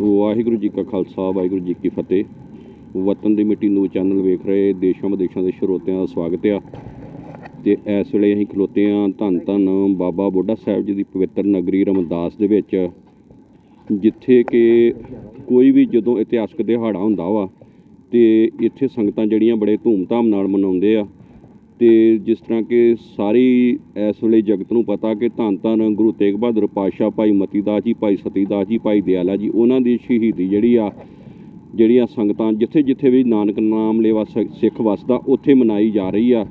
ਵਾਹਿਗੁਰੂ ਜੀ ਕਾ ਖਾਲਸਾ, ਵਾਹਿਗੁਰੂ ਜੀ ਕੀ ਫਤਿਹ। ਵਤਨ ਦੀ ਮਿੱਟੀ ਨੂੰ ਚੈਨਲ ਵੇਖ ਰਹੇ ਦੇਸ਼ਾਂ ਵਿਦੇਸ਼ਾਂ ਦੇ ਸਰੋਤਿਆਂ ਦਾ ਸਵਾਗਤ ਆ। ਤੇ ਇਸ ਵੇਲੇ ਅਸੀਂ ਖਲੋਤੇ ਆ ਧੰਨ ਧੰਨ ਬਾਬਾ ਬੁੱਢਾ ਸਾਹਿਬ ਜੀ ਦੀ ਪਵਿੱਤਰ ਨਗਰੀ ਰਮਦਾਸ ਦੇ ਵਿੱਚ, ਜਿੱਥੇ ਕਿ ਕੋਈ ਵੀ ਜਦੋਂ ਇਤਿਹਾਸਕ ਦਿਹਾੜਾ ਹੁੰਦਾ ਵਾ, ਤੇ ਇੱਥੇ ਸੰਗਤਾਂ ਜਿਹੜੀਆਂ ਬੜੇ ਧੂਮਧਾਮ ਨਾਲ ਮਨਾਉਂਦੇ ਆ। ਤੇ ਜਿਸ ਤਰ੍ਹਾਂ ਕਿ ਸਾਰੀ ਇਸ ਵੇਲੇ ਜਗਤ ਨੂੰ ਪਤਾ ਕਿ ਧੰਨ ਧੰਨ ਗੁਰੂ ਤੇਗ ਬਹਾਦਰ ਪਾਤਸ਼ਾਹ ਭਾਈ ਮਤੀਦਾਸ ਜੀ, ਭਾਈ ਸਤੀਦਾਸ ਜੀ, ਭਾਈ ਦਿਆਲਾ ਜੀ, ਉਹਨਾਂ ਦੀ ਸ਼ਹੀਦੀ ਜਿਹੜੀ ਆ, ਜਿਹੜੀਆਂ ਸੰਗਤਾਂ ਜਿੱਥੇ ਜਿੱਥੇ ਵੀ ਨਾਨਕ ਨਾਮ ਲੇਵਾ ਸ- ਸਿੱਖ ਵਸਦਾ, ਉੱਥੇ ਮਨਾਈ ਜਾ ਰਹੀ ਆ।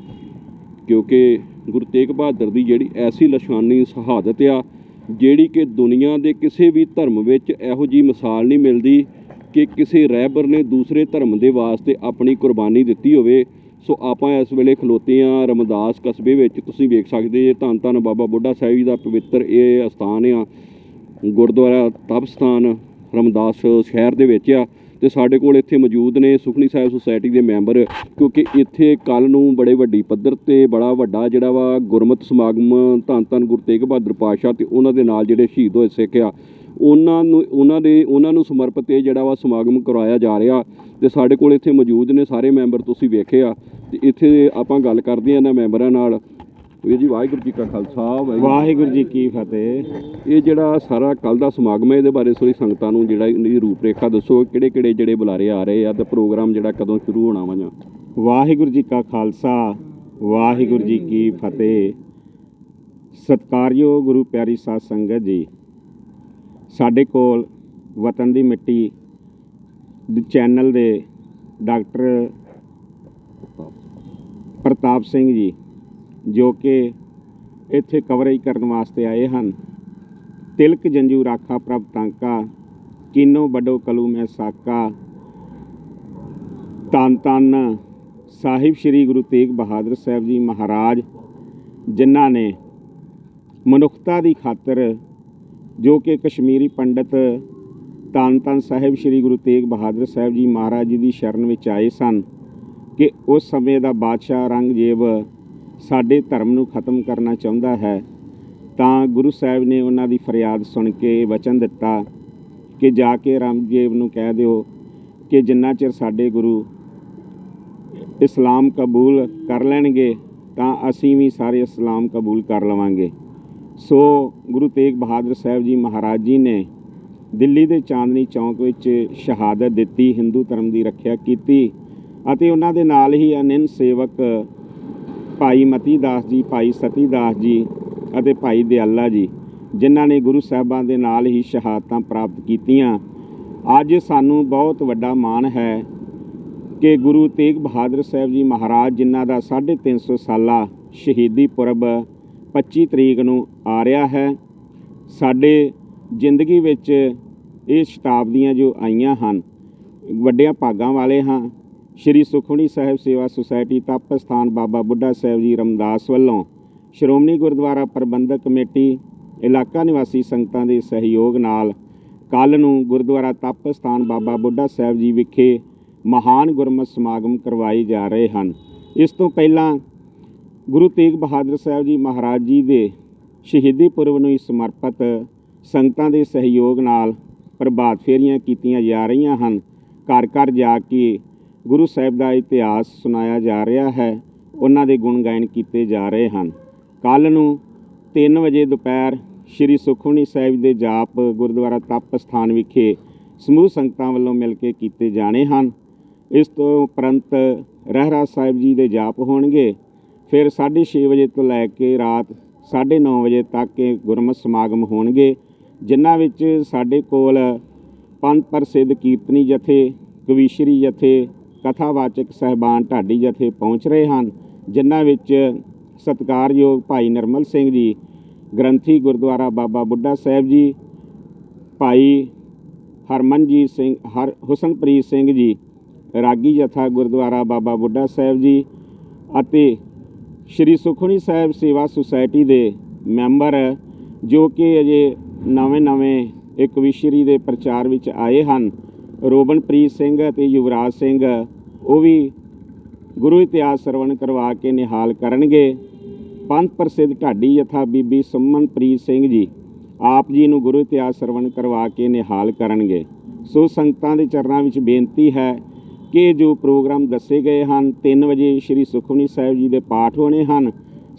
ਕਿਉਂਕਿ ਗੁਰੂ ਤੇਗ ਬਹਾਦਰ ਦੀ ਜਿਹੜੀ ਐਸੀ ਲਸ਼ਾਨੀ ਸ਼ਹਾਦਤ ਆ, ਜਿਹੜੀ ਕਿ ਦੁਨੀਆ ਦੇ ਕਿਸੇ ਵੀ ਧਰਮ ਵਿੱਚ ਇਹੋ ਜੀ ਮਿਸਾਲ ਨਹੀਂ ਮਿਲਦੀ ਕਿ ਕਿਸੇ ਰਹਿਬਰ ਨੇ ਦੂਸਰੇ ਧਰਮ ਦੇ ਵਾਸਤੇ ਆਪਣੀ ਕੁਰਬਾਨੀ ਦਿੱਤੀ ਹੋਵੇ। ਸੋ ਆਪਾਂ ਇਸ ਵੇਲੇ ਖਲੋਤੇ ਆ ਰਮਦਾਸ ਕਸਬੇ ਵਿੱਚ। ਤੁਸੀਂ ਵੇਖ ਸਕਦੇ ਜੇ ਧੰਨ ਧੰਨ ਬਾਬਾ ਬੁੱਢਾ ਸਾਹਿਬ ਜੀ ਦਾ ਪਵਿੱਤਰ ਇਹ ਅਸਥਾਨ ਆ, ਗੁਰਦੁਆਰਾ ਤਪ ਸਥਾਨ ਰਮਦਾਸ ਸ਼ਹਿਰ ਦੇ ਵਿੱਚ ਆ ਤੇ ਸਾਡੇ ਕੋਲ ਇੱਥੇ ਮੌਜੂਦ ਨੇ ਸੁਖਣੀ ਸਾਹਿਬ ਸੁਸਾਇਟੀ ਦੇ ਮੈਂਬਰ, ਕਿਉਂਕਿ ਇੱਥੇ ਕੱਲ ਨੂੰ ਬੜੇ ਵੱਡੀ ਪੱਧਰ ਤੇ ਬੜਾ ਵੱਡਾ ਜਿਹੜਾ ਵਾ ਗੁਰਮਤ ਸਮਾਗਮ ਧੰਨ ਧੰਨ ਗੁਰੂ ਤੇਗ ਬਹਾਦਰ ਪਾਤਸ਼ਾਹ ਤੇ ਉਹਨਾਂ ਦੇ ਨਾਲ ਜਿਹੜੇ ਸ਼ਹੀਦ ਹੋਏ ਸਿੱਖ ਆ, ਉਹਨਾਂ ਨੂੰ, ਉਹਨਾਂ ਦੇ, ਉਹਨਾਂ ਨੂੰ ਸਮਰਪਿਤ ਇਹ ਜਿਹੜਾ ਵਾ ਸਮਾਗਮ ਕਰਵਾਇਆ ਜਾ ਰਿਹਾ ਤੇ ਸਾਡੇ ਕੋਲ ਇੱਥੇ ਮੌਜੂਦ ਨੇ ਸਾਰੇ ਮੈਂਬਰ, ਤੁਸੀਂ ਵੇਖੇ ਆ। ਤੇ ਇੱਥੇ ਆਪਾਂ ਗੱਲ ਕਰਦੇ ਆ ਇਹਨਾਂ ਮੈਂਬਰਾਂ ਨਾਲ। ਵੀਰ ਜੀ ਵਾਹਿਗੁਰੂ ਜੀ ਕਾ ਖਾਲਸਾ ਵਾਹਿਗੁਰੂ ਜੀ ਕੀ ਫਤਿਹ। ਇਹ ਜਿਹੜਾ ਸਾਰਾ ਕੱਲ ਦਾ ਸਮਾਗਮ ਹੈ ਇਹਦੇ ਬਾਰੇ ਥੋੜੀ ਸੰਗਤਾਂ ਨੂੰ ਜਿਹੜਾ ਇਹਦੀ ਰੂਪਰੇਖਾ ਦੱਸੋ ਕਿਹੜੇ ਕਿਹੜੇ ਜਿਹੜੇ ਬੁਲਾਰੇ ਆ ਰਹੇ ਆ ਤੇ ਪ੍ਰੋਗਰਾਮ ਜਿਹੜਾ ਕਦੋਂ ਸ਼ੁਰੂ ਹੋਣਾ ਵਾ ਜਾਂ? ਵਾਹਿਗੁਰੂ ਜੀ ਕਾ ਖਾਲਸਾ ਵਾਹਿਗੁਰੂ ਜੀ ਕੀ ਫਤਿਹ। ਸਤਿਕਾਰਯੋਗ ਗੁਰੂ ਪਿਆਰੀ ਸਾਧ ਸੰਗਤ ਜੀ ਸਾਡੇ ਕੋਲ ਵਤਨ ਦੀ ਮਿੱਟੀ ਦੇ ਚੈਨਲ ਦੇ ਡਾਕਟਰ ਪ੍ਰਤਾਪ ਸਿੰਘ ਜੀ, ਜੋ ਕਿ ਇੱਥੇ ਕਵਰੇਜ ਕਰਨ ਵਾਸਤੇ ਆਏ ਹਨ। ਤਿਲਕ ਜੰਜੂ ਰਾਖਾ ਪ੍ਰਭ ਤਾਂਕਾ ਕਿਨੋ ਬਡੋ ਕਲੂ ਮੈਂ ਸਾਕਾ, ਧੰਨ ਧੰਨ ਸਾਹਿਬ ਸ੍ਰੀ ਗੁਰੂ ਤੇਗ ਬਹਾਦਰ ਸਾਹਿਬ ਜੀ ਮਹਾਰਾਜ, ਜਿਨ੍ਹਾਂ ਨੇ ਮਨੁੱਖਤਾ ਦੀ ਖਾਤਰ ਜੋ ਕਿ ਕਸ਼ਮੀਰੀ ਪੰਡਤ ਧੰਨ ਧੰਨ ਸਾਹਿਬ ਸ੍ਰੀ ਗੁਰੂ ਤੇਗ ਬਹਾਦਰ ਸਾਹਿਬ ਜੀ ਮਹਾਰਾਜ ਜੀ ਦੀ ਸ਼ਰਨ ਵਿੱਚ ਆਏ ਸਨ ਕਿ ਉਸ ਸਮੇਂ ਦਾ ਬਾਦਸ਼ਾਹ ਔਰੰਗਜ਼ੇਬ ਸਾਡੇ ਧਰਮ ਨੂੰ ਖਤਮ ਕਰਨਾ ਚਾਹੁੰਦਾ ਹੈ, ਤਾਂ ਗੁਰੂ ਸਾਹਿਬ ਨੇ ਉਹਨਾਂ ਦੀ ਫਰਿਆਦ ਸੁਣ ਕੇ ਵਚਨ ਦਿੱਤਾ ਕਿ ਜਾ ਕੇ ਔਰੰਗਜ਼ੇਬ ਨੂੰ ਕਹਿ ਦਿਓ ਕਿ ਜਿੰਨਾ ਚਿਰ ਸਾਡੇ ਗੁਰੂ ਇਸਲਾਮ ਕਬੂਲ ਕਰ ਲੈਣਗੇ, ਤਾਂ ਅਸੀਂ ਵੀ ਸਾਰੇ ਇਸਲਾਮ ਕਬੂਲ ਕਰ ਲਵਾਂਗੇ। ਸੋ ਗੁਰੂ ਤੇਗ ਬਹਾਦਰ ਸਾਹਿਬ ਜੀ ਮਹਾਰਾਜ ਜੀ ਨੇ ਦਿੱਲੀ ਦੇ ਚਾਂਦਨੀ ਚੌਂਕ ਵਿੱਚ ਸ਼ਹਾਦਤ ਦਿੱਤੀ, ਹਿੰਦੂ ਧਰਮ ਦੀ ਰੱਖਿਆ ਕੀਤੀ। ਅਤੇ ਉਹਨਾਂ ਦੇ ਨਾਲ ਹੀ ਅਨੰਨ ਸੇਵਕ ਭਾਈ ਮਤੀ ਦਾਸ ਜੀ, ਭਾਈ ਸਤੀ ਦਾਸ ਜੀ ਅਤੇ ਭਾਈ ਦਿਆਲਾ ਜੀ, ਜਿਨ੍ਹਾਂ ਨੇ ਗੁਰੂ ਸਾਹਿਬਾਂ ਦੇ ਨਾਲ ਹੀ ਸ਼ਹਾਦਤਾਂ ਪ੍ਰਾਪਤ ਕੀਤੀਆਂ। ਅੱਜ ਸਾਨੂੰ ਬਹੁਤ ਵੱਡਾ ਮਾਣ ਹੈ ਕਿ ਗੁਰੂ ਤੇਗ ਬਹਾਦਰ ਸਾਹਿਬ ਜੀ ਮਹਾਰਾਜ, ਜਿਨ੍ਹਾਂ ਦਾ 350 ਸਾਲਾ ਸ਼ਹੀਦੀ ਪੁਰਬ 25 ਤਰੀਕ ਨੂੰ ਆ ਰਿਹਾ ਹੈ, ਸਾਡੇ ਜ਼ਿੰਦਗੀ ਵਿੱਚ ਇਹ ਸ਼ਤਾਬਦੀਆਂ ਜੋ ਆਈਆਂ ਹਨ, ਵੱਡਿਆਂ ਭਾਗਾਂ ਵਾਲੇ ਹਾਂ ਸ਼੍ਰੀ ਸੁਖਮਣੀ ਸਾਹਿਬ ਸੇਵਾ ਸੁਸਾਇਟੀ ਤਪ ਸਥਾਨ ਬਾਬਾ ਬੁੱਢਾ ਸਾਹਿਬ ਜੀ ਰਮਦਾਸ ਵੱਲੋਂ ਸ਼੍ਰੋਮਣੀ ਗੁਰਦੁਆਰਾ ਪ੍ਰਬੰਧਕ ਕਮੇਟੀ, ਇਲਾਕਾ ਨਿਵਾਸੀ ਸੰਗਤਾਂ ਦੇ ਸਹਿਯੋਗ ਨਾਲ ਕੱਲ ਨੂੰ ਗੁਰਦੁਆਰਾ ਤਪ ਸਥਾਨ ਬਾਬਾ ਬੁੱਢਾ ਸਾਹਿਬ ਜੀ ਵਿਖੇ ਮਹਾਨ ਗੁਰਮਤਿ ਸਮਾਗਮ ਕਰਵਾਏ ਜਾ ਰਹੇ ਹਨ। ਇਸ ਤੋਂ ਪਹਿਲਾਂ ਗੁਰੂ ਤੇਗ ਬਹਾਦਰ ਸਾਹਿਬ ਜੀ ਮਹਾਰਾਜ ਜੀ ਦੇ ਸ਼ਹੀਦੀ ਪੁਰਬ ਨੂੰ ਹੀ ਸਮਰਪਿਤ ਸੰਗਤਾਂ ਦੇ ਸਹਿਯੋਗ ਨਾਲ ਪ੍ਰਭਾਤ ਫੇਰੀਆਂ ਕੀਤੀਆਂ ਜਾ ਰਹੀਆਂ ਹਨ। ਘਰ ਘਰ ਜਾ ਕੇ ਗੁਰੂ ਸਾਹਿਬ ਦਾ ਇਤਿਹਾਸ ਸੁਣਾਇਆ ਜਾ ਰਿਹਾ ਹੈ। ਉਹਨਾਂ ਦੇ ਗੁਣ ਗਾਇਨ ਕੀਤੇ ਜਾ ਰਹੇ ਹਨ। ਕੱਲ ਨੂੰ 3 ਵਜੇ ਦੁਪਹਿਰ ਸ੍ਰੀ ਸੁਖਮਨੀ ਸਾਹਿਬ ਦੇ ਜਾਪ ਗੁਰਦੁਆਰਾ ਤਪ ਸਥਾਨ ਵਿਖੇ ਸਮੂਹ ਸੰਗਤਾਂ ਵੱਲੋਂ ਮਿਲ ਕੇ ਕੀਤੇ ਜਾਣੇ ਹਨ। ਇਸ ਤੋਂ ਉਪਰੰਤ ਰਹਿਰਾ ਸਾਹਿਬ ਜੀ ਦੇ ਜਾਪ ਹੋਣਗੇ। ਫਿਰ 6:30 ਵਜੇ ਤੋਂ ਲੈ ਕੇ ਰਾਤ 9:30 ਵਜੇ ਤੱਕ ਗੁਰਮਤਿ ਸਮਾਗਮ ਹੋਣਗੇ, ਜਿਨ੍ਹਾਂ ਵਿੱਚ ਸਾਡੇ ਕੋਲ ਪੰਥ ਪ੍ਰਸਿੱਧ ਕੀਰਤਨੀ ਜਥੇ, ਕਵੀਸ਼ਰੀ ਜਥੇ ਕਥਾਵਾਚਕ ਸਹਿਬਾਨ ਢਾਡੀ ਜਥੇ ਪਹੁੰਚ ਰਹੇ ਹਨ, ਜਿਨ੍ਹਾਂ ਵਿੱਚ ਸਤਿਕਾਰਯੋਗ ਭਾਈ ਨਰਮਲ ਸਿੰਘ ਜੀ, ਗ੍ਰੰਥੀ ਗੁਰਦੁਆਰਾ ਬਾਬਾ ਬੁੱਢਾ ਸਾਹਿਬ ਜੀ, ਭਾਈ ਹਰਮਨਜੀਤ ਸਿੰਘ, ਹਰ, ਹੁਸਨਪ੍ਰੀਤ ਸਿੰਘ ਜੀ, ਰਾਗੀ ਜਥਾ ਗੁਰਦੁਆਰਾ ਬਾਬਾ ਬੁੱਢਾ ਸਾਹਿਬ ਜੀ ਅਤੇ ਸ਼੍ਰੀ ਸੁਖਮਨੀ ਸਾਹਿਬ ਸੇਵਾ ਸੁਸਾਇਟੀ ਦੇ ਮੈਂਬਰ, ਜੋ ਕਿ ਅਜੇ ਨਵੇਂ-ਨਵੇਂ ਇੱਕ ਵਿਸ਼ਰੀ ਦੇ ਪ੍ਰਚਾਰ ਵਿੱਚ ਆਏ ਹਨ। ਰੋਬਨਪ੍ਰੀਤ ਸਿੰਘ ਅਤੇ ਯੁਵਰਾਜ ਸਿੰਘ, ਉਹ ਵੀ ਗੁਰੂ ਇਤਿਹਾਸ ਸਰਵਣ ਕਰਵਾ ਕੇ ਨਿਹਾਲ ਕਰਨਗੇ। ਪੰਥ ਪ੍ਰਸਿੱਧ ਢਾਡੀ ਜਥਾ ਬੀਬੀ ਸੁਮਨਪ੍ਰੀਤ ਸਿੰਘ ਜੀ ਆਪ ਜੀ ਨੂੰ ਗੁਰੂ ਇਤਿਹਾਸ ਸਰਵਣ ਕਰਵਾ ਕੇ ਨਿਹਾਲ ਕਰਨਗੇ। ਸੋ ਸੰਗਤਾਂ ਦੇ ਚਰਨਾਂ ਵਿੱਚ ਬੇਨਤੀ ਹੈ ਕਿ ਜੋ ਪ੍ਰੋਗਰਾਮ ਦੱਸੇ ਗਏ ਹਨ 3 ਵਜੇ ਸ੍ਰੀ ਸੁਖਮਨੀ ਸਾਹਿਬ ਜੀ ਦੇ ਪਾਠ ਹੋਣੇ ਹਨ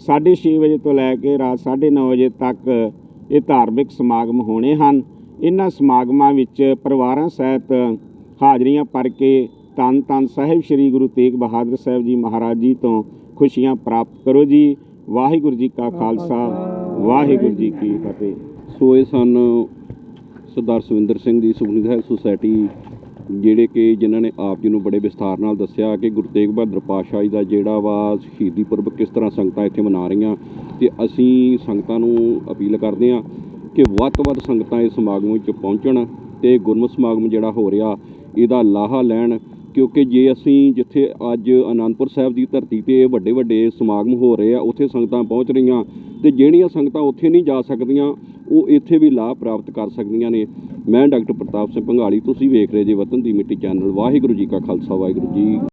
6:30 ਵਜੇ ਤੋਂ ਲੈ ਕੇ ਰਾਤ 9:30 ਵਜੇ ਤੱਕ ਇਹ ਧਾਰਮਿਕ ਸਮਾਗਮ ਹੋਣੇ ਹਨ। ਇਹਨਾਂ ਸਮਾਗਮਾਂ ਵਿੱਚ ਪਰਿਵਾਰਾਂ ਸਹਿਤ ਹਾਜ਼ਰੀਆਂ ਭਰ ਕੇ ਧੰਨ ਧੰਨ ਸਾਹਿਬ ਸ੍ਰੀ ਗੁਰੂ ਤੇਗ ਬਹਾਦਰ ਸਾਹਿਬ ਜੀ ਮਹਾਰਾਜ ਜੀ ਤੋਂ ਖੁਸ਼ੀਆਂ ਪ੍ਰਾਪਤ ਕਰੋ ਜੀ। ਵਾਹਿਗੁਰੂ ਜੀ ਕਾ ਖਾਲਸਾ, ਵਾਹਿਗੁਰੂ ਜੀ ਕੀ ਫਤਿਹ। ਸੋ ਇਹ ਸਨ ਸਰਦਾਰ ਸੁਵਿੰਦਰ ਸਿੰਘ ਜੀ, ਸੁਖਨੀ ਸਾਹਿਬ ਸੁਸਾਇਟੀ, ਜਿਹੜੇ ਕਿ ਜਿਨ੍ਹਾਂ ਨੇ ਆਪ ਜੀ ਨੂੰ ਬੜੇ ਵਿਸਥਾਰ ਨਾਲ ਦੱਸਿਆ ਕਿ ਗੁਰੂ ਤੇਗ ਬਹਾਦਰ ਪਾਤਸ਼ਾਹ ਜੀ ਦਾ ਜਿਹੜਾ ਵਾ ਸ਼ਹੀਦੀ ਪੁਰਬ ਕਿਸ ਤਰ੍ਹਾਂ ਸੰਗਤਾਂ ਇੱਥੇ ਮਨਾ ਰਹੀਆਂ, ਤੇ ਅਸੀਂ ਸੰਗਤਾਂ ਨੂੰ ਅਪੀਲ ਕਰਦੇ ਹਾਂ ਕਿ ਵੱਧ ਤੋਂ ਵੱਧ ਸੰਗਤਾਂ ਇਸ ਸਮਾਗਮ ਵਿੱਚ ਪਹੁੰਚਣ ਤੇ ਗੁਰਮਤਿ ਸਮਾਗਮ ਜਿਹੜਾ ਹੋ ਰਿਹਾ, ਇਹਦਾ ਲਾਹਾ ਲੈਣ। ਕਿਉਂਕਿ ਜੇ ਅਸੀਂ ਜਿੱਥੇ ਅੱਜ ਆਨੰਦਪੁਰ ਸਾਹਿਬ ਦੀ ਧਰਤੀ ਤੇ ਵੱਡੇ ਵੱਡੇ ਸਮਾਗਮ ਹੋ ਰਹੇ ਆ, ਉੱਥੇ ਸੰਗਤਾਂ ਪਹੁੰਚ ਰਹੀਆਂ ਤੇ ਜਿਹੜੀਆਂ ਸੰਗਤਾਂ ਉੱਥੇ ਨਹੀਂ ਜਾ ਸਕਦੀਆਂ, ਉਹ ਇੱਥੇ ਵੀ ਲਾਭ ਪ੍ਰਾਪਤ ਕਰ ਸਕਦੀਆਂ ਨੇ। ਮੈਂ ਡਾਕਟਰ ਪ੍ਰਤਾਪ ਸਿੰਘ ਭੰਗਾਲੀ ਤੁਸੀਂ ਵੇਖ ਰਹੇ ਜੇ ਵਤਨ ਦੀ ਮਿੱਟੀ ਚੈਨਲ, ਵਾਹਿਗੁਰੂ ਜੀ ਕਾ ਖਾਲਸਾ, ਵਾਹਿਗੁਰੂ ਜੀ